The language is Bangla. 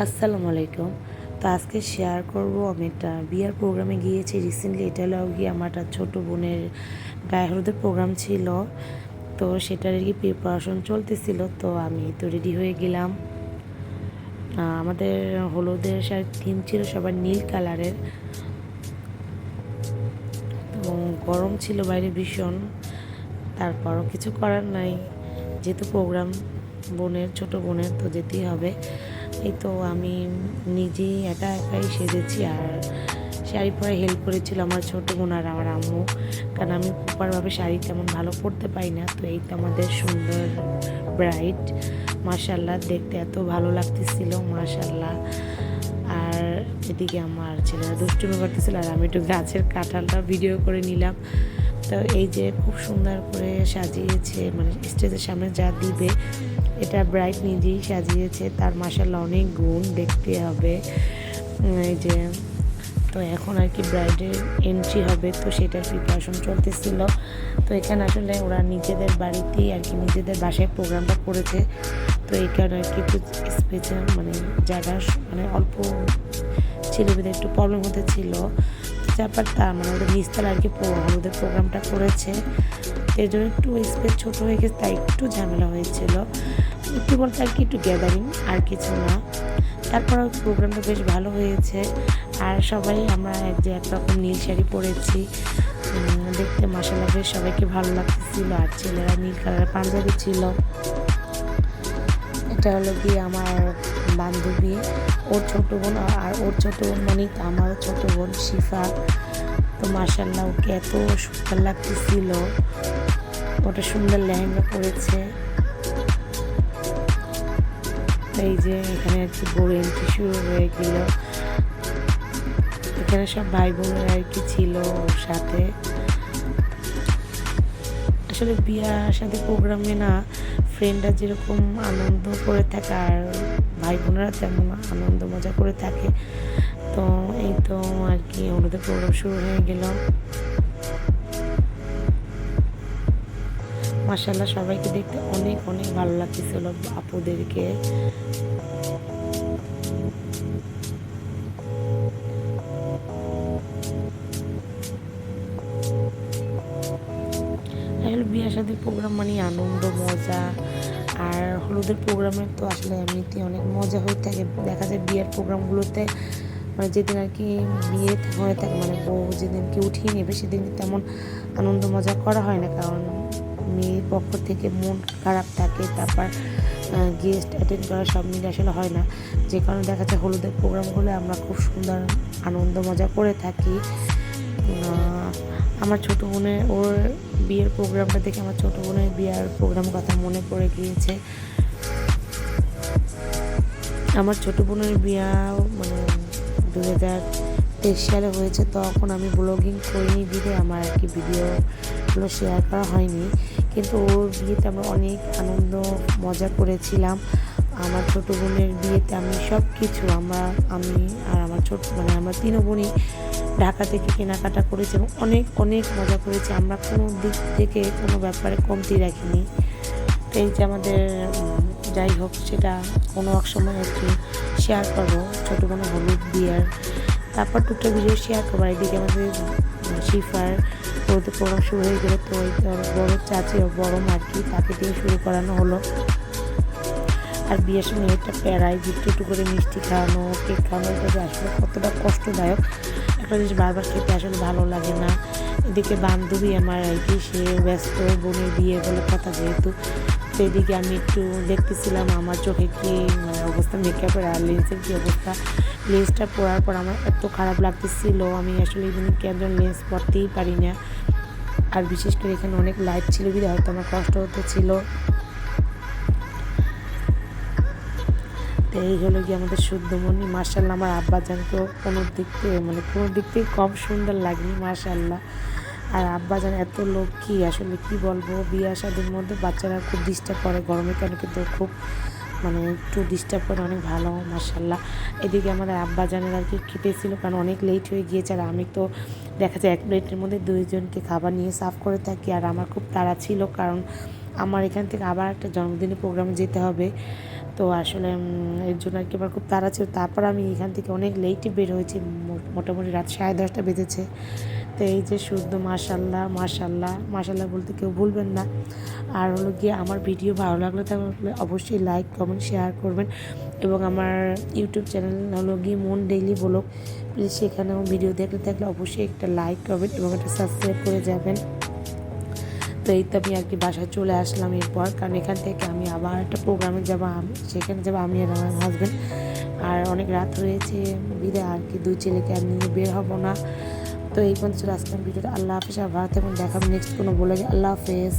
আসসালামু আলাইকুম। তো আজকে শেয়ার করব আমি একটা বিয়ার প্রোগ্রামে গিয়েছি রিসেন্টলি এটা হলো গিয়ে আমার একটা ছোটো বোনের গায়ে হলুদের প্রোগ্রাম ছিল। তো সেটার কি প্রিপারেশন চলতেছিল। তো আমি তো রেডি হয়ে গেলাম। আমাদের হলুদের শাড়ির থিম ছিল সবার নীল কালারের এবং গরম ছিল বাইরে ভীষণ। তারপরও কিছু করার নাই। যেহেতু প্রোগ্রাম বোনের, ছোট বোনের, তো যেতেই হবে। এই তো আমি নিজেই একা একাই সেজেছি আর শাড়ি পরে হেল্প করেছিল আমার ছোট বোন আর আমার আম্মু। কারণ আমি প্রপারভাবে শাড়ি তেমন ভালো পরতে পারি না, তো এই তো আমাদের সুন্দর ব্রাইট মার্শাল্লাহ দেখতে এত ভালো লাগতেছিল মার্শাল্লাহ আর এদিকে আমার ছেলেরা দুষ্টুমি করতেছিল আর আমি একটু গাছের কাঁঠালটা ভিডিও করে নিলাম। তো এই যে খুব সুন্দর করে সাজিয়েছে মানে স্টেজের সামনে যা দিবে, এটা ব্রাইট নিজেই সাজিয়েছে। তার মাসাল্লাহ অনেক গুণ দেখতে হবে। এই যে, তো এখন আর কি ব্রাইডের এন্ট্রি হবে, তো সেটার প্রিপারেশন চলতেছিল। তো এখানে আসলে ওরা নিজেদের বাড়িতেই আর কি নিজেদের বাসায় প্রোগ্রামটা করেছে। তো কারণে আর কি একটু স্পেশাল মানে জায়গা মানে অল্প ছেলেমেয়েদের একটু প্রবলেম হতে ছিল ব্যাপার তা মানে ওদের নিচতলা আর কি ওদের প্রোগ্রামটা করেছে। এর জন্য একটু স্পেস ছোট হয়ে গেছে, তাই একটু ঝামেলা হয়েছিল। একটু বলতে আর কি, একটু গ্যাদারিং আর কিছু না। তারপর প্রোগ্রামটা বেশ ভালো হয়েছে। আর সবাই, আমরা এক যে একরকম নীল শাড়ি পরেছি। দেখতে মশালা বেশ সবাইকে ভালো লাগতেছিল। আর ছেলেরা নীল কালারের পাঞ্জাবি ছিল। এটা হলো গিয়ে আমার বান্ধবী, ওর ছোট বোন আর ওর ছোট বোন মানে আমার ছোট বোন শিফা। তো মার্শাল্লাহ ওকে এত সুন্দর লাগতেছিল। ওটা সুন্দর লেহেঙ্গা পরেছে। এই যে এখানে আর কি বউ এন্ট্রি শুরু হয়ে গেল। এখানে সব ভাই বোনের আর কি ছিল ওর সাথে। আসলে বিয়ার সাথে প্রোগ্রামে না ফ্রেন্ডরা যেরকম আনন্দ করে থাকে আর ভাই বোনেরা তেমন আনন্দ, মজা করে থাকে। তো এই তো আর কি ওদের প্রোগ্রাম শুরু হয়ে গেল। মাসাল্লাহ সবাইকে দেখতে অনেক অনেক ভালো লাগতেছিল আপুদেরকে। আসলে প্রোগ্রাম মানে আনন্দ, মজা। আর হলুদের প্রোগ্রামে তো আসলে এমনিতে অনেক মজা হয়ে থাকে। দেখা যায় বিয়ের প্রোগ্রামগুলোতে মানে যেদিন আর কি বিয়ে হয়ে থাকে মানে বউ যেদিনকে উঠিয়ে নেবে, সেদিন তেমন আনন্দ, মজা করা হয় না। কারণ মেয়ের পক্ষ থেকে মন খারাপ থাকে, তারপর গেস্ট অ্যাটেন্ড করা সব মিলে আসলে হয় না। যে কারণে দেখা যায় হলুদের প্রোগ্রামগুলো আমরা খুব সুন্দর আনন্দ, মজা করে থাকি। আমার ছোটো বোনের, ওর বিয়ের প্রোগ্রামটা দেখে আমার ছোটো বোনের বিয়ের প্রোগ্রাম কথা মনে পড়ে গিয়েছে। আমার ছোটো বোনের বিয়া মানে দু হাজার তেইশ সালে হয়েছে, তখন আমি ব্লগিং করিনি বিধে আমার আর কি ভিডিওগুলো শেয়ার করা হয়নি। কিন্তু ওর বিয়েতে আমরা অনেক আনন্দ, মজা করেছিলাম। আমার ছোটো বোনের বিয়েতে আমি সব কিছু আমরা, আমি আর আমার ছোট মানে আমরা তিনও বোনই ঢাকা থেকে কেনাকাটা করেছি এবং অনেক অনেক মজা করেছি। আমরা কোনো দিক থেকে কোনো ব্যাপারে কমতি রাখিনি। তো এই যে আমাদের যাই হোক, সেটা কোনো এক সময় কি শেয়ার করব। ছোটো কোনো হলুদ বিয়ার। তারপর টুকটা ভিডিও শেয়ার করব। এদিকে আমাদের শিফার ওদের শুরু হয়ে গেলো। তো ওই বড়ো চাচি ও বড় মার্কি, তাকে দিয়ে শুরু করানো হলো। আর বিয়ের সময় এটা প্যারায় একটু একটু করে মিষ্টি খাওয়ানো, কেক খাওয়ানো এটা আসলে কতটা কষ্টদায়ক। একটা জিনিস বারবার খেতে আসলে ভালো লাগে না। এদিকে বান্ধবী আমার আর কি, সে ব্যস্ত, বোনের বিয়ে বলে কথা যেহেতু। তো এদিকে আমি একটু দেখতেছিলাম আমার চোখে কি অবস্থা মেকআপের আর লেন্সের কী অবস্থা। লেন্সটা পরার পর আমার এত খারাপ লাগতেছিল, আমি আসলে ইভিনিং কেমন লেন্স পরতেই পারি না। আর বিশেষ করে এখানে অনেক লাইট ছিল বিধে হয়তো আমার কষ্ট হতেছিল তো এই হলো গিয়ে আমাদের শুদ্ধমণি। মার্শাল্লাহ আমার আব্বাজানকেও কোনো দিক থেকে মানে কোনো দিক থেকে কম সুন্দর লাগেনি মার্শাল্লাহ আর আব্বাজান এত লোক কি আসলে কি বলব, বিয়ে শাদির মধ্যে বাচ্চারা খুব ডিস্টার্ব করে গরমের কারণে কিন্তু খুব মানে একটু ডিস্টার্ব করে, অনেক ভালো মার্শাল্লাহ এদিকে আমাদের আব্বাজানের আর কি খেতেছিল কারণ অনেক লেট হয়ে গিয়েছে, আর আমি তো দেখা যায় এক প্লেটের মধ্যে দুইজনকে খাবার নিয়ে সার্ভ করে থাকি, আর আমার খুব তাড়া ছিল, কারণ আমার এখান থেকে আবার একটা জন্মদিনের প্রোগ্রামে যেতে হবে। তো আসলে এর জন্য আর কি আমার খুব তাড়া ছিল। তারপর আমি এখান থেকে অনেক লেটই বের হয়েছি। মোটামুটি রাত সাড়ে দশটা বেজেছে। তো এই যে শুদ্ধ মাশাল্লাহ মাশাল্লাহ মাশাল্লাহ বলতে কেউ ভুলবেন না। আর হলো গিয়ে আমার ভিডিও ভালো লাগলে তাহলে অবশ্যই লাইক কমেন্ট শেয়ার করবেন। এবং আমার ইউটিউব চ্যানেল হলো গিয়ে মন ডেইলি ব্লগ। প্লিজ সেখানেও ভিডিও দেখলে থাকলে অবশ্যই একটা লাইক করবেন এবং একটা সাবস্ক্রাইব করে যাবেন। তো এই তো আমি আর কি বাসায় চলে আসলাম এরপর, কারণ এখান থেকে আমি আবার একটা প্রোগ্রামে যাব আমি, সেখানে যাব আমি আর আমার হাজব্যান্ড আর অনেক রাত রয়েছে বিদে আর কি দুই ছেলেকে আর নিয়ে বের হব না। তো এই পর্যন্ত চলে আসলাম ভিডিওটা, আল্লাহ হাফিজ আর ভারত এবং দেখাবো নেক্সট কোনো বলে আল্লাহ হাফেজ।